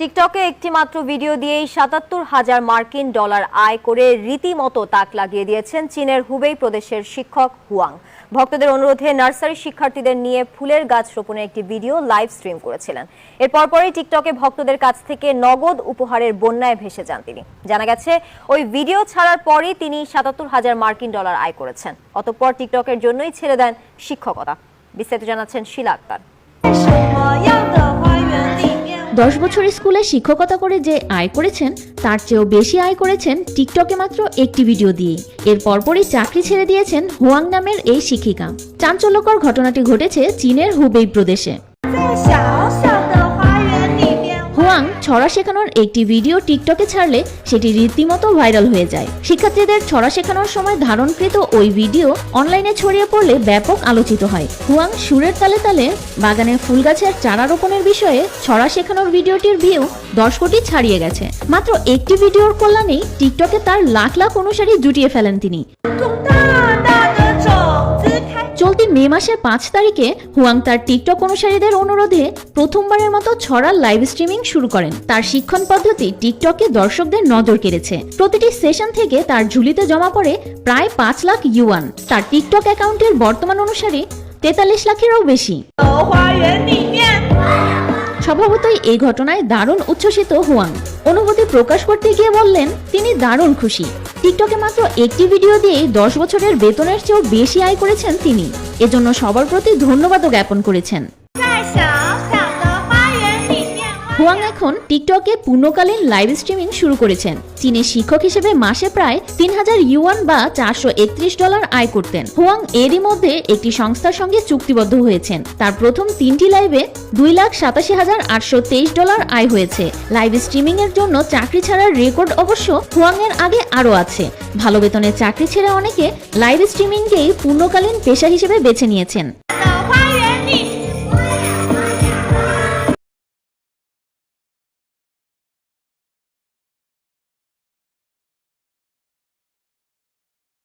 টিকটকে একটিমাত্র ভিডিও দিয়েই সাতাত্তর হাজার মার্কিন ডলার আয় করে রীতিমতো তাক লাগিয়ে দিয়েছেন চীনের হুবেই প্রদেশের শিক্ষক হুয়াং। ভক্তদের অনুরোধে নার্সারি শিক্ষার্থীদের নিয়ে ফুলের গাছ রোপণের একটি ভিডিও লাইভ স্ট্রিম করেছিলেন। এরপর পরপরই টিকটকে ভক্তদের কাছ থেকে নগদ উপহারের বন্যায় ভেসে যান তিনি। জানা গেছে, ওই ভিডিও ছাড়ার পরই তিনি সাতাত্তর হাজার মার্কিন ডলার আয় করেছেন। অতঃপর টিকটকের জন্যই ছেড়ে দেন শিক্ষকতা। বিস্তারিত জানাচ্ছেন শিলা আক্তার। দশ বছর স্কুলে শিক্ষকতা করে যে আয় করেছেন, তার চেয়েও বেশি আয় করেছেন টিকটকে মাত্র একটি ভিডিও দিয়ে। এর পরপরই চাকরি ছেড়ে দিয়েছেন হুয়াং নামের এই শিক্ষিকা। চাঞ্চল্যকর ঘটনাটি ঘটেছে চীনের হুবেই প্রদেশে। ওয়াং ছড়া শেখানোর একটি ভিডিও টিকটকে ছাড়লে সেটি রীতিমতো ভাইরাল হয়ে যায়। শিক্ষার্থীদের ছড়া শেখানোর সময় ধারণকৃত ওই ভিডিও অনলাইনে ছড়িয়ে পড়লে ব্যাপক আলোচিত হয়। হুয়াং সুরের তালে তালে বাগানে ফুল গাছের চারা রোপণের বিষয়ে ছড়া শেখানোর ভিডিওটির ভিউ দশ কোটি ছাড়িয়ে গেছে। মাত্র একটি ভিডিওর কল্যাণেই টিকটকে তার লাখ লাখ অনুসারী জুটিয়ে ফেলেন তিনি। চলতি মে মাসের পাঁচ তারিখে হুয়াং তার টিকটক অনুসারীদের অনুরোধে প্রথমবারের মতো ছড়ার লাইভ স্ট্রিমিং শুরু করেন। তার শিক্ষণ পদ্ধতি টিকটকে দর্শকদের নজর কেড়েছে। প্রতিটি সেশন থেকে তার ঝুলিতে জমা পড়ে প্রায় পাঁচ লাখ ইউয়ান। তার টিকটক অ্যাকাউন্টের বর্তমান অনুসারী তেতাল্লিশ লাখেরও বেশি। স্বভাবতই এই ঘটনায় দারুণ উচ্ছ্বসিত হুয়াং। অনুভূতি প্রকাশ করতে গিয়ে বললেন, তিনি দারুণ খুশি। টিকটকে মাত্র একটি ভিডিও দিয়ে দশ বছরের বেতনের চেয়েও বেশি আয় করেছেন তিনি। এজন্য সবার প্রতি ধন্যবাদও জ্ঞাপন করেছেন। হুয়াং এখন টিকটকে পূর্ণকালীন লাইভ স্ট্রিমিং শুরু করেছেন। চীনে শিক্ষক হিসেবে মাসে প্রায় তিন হাজার ইউয়ান বা চারশো একত্রিশ ডলার আয় করতেন। হুয়াং এরই মধ্যে একটি সংস্থার সঙ্গে চুক্তিবদ্ধ হয়েছেন। তার প্রথম তিনটি লাইভে দুই লাখ সাতাশি হাজার আটশো তেইশ ডলার আয় হয়েছে। লাইভ স্ট্রিমিং এর জন্য চাকরি ছাড়ার রেকর্ড অবশ্য হুয়াং এর আগে আরও আছে। ভালো বেতনের চাকরি ছেড়ে অনেকে লাইভ স্ট্রিমিংকেই পূর্ণকালীন পেশা হিসেবে বেছে নিয়েছেন।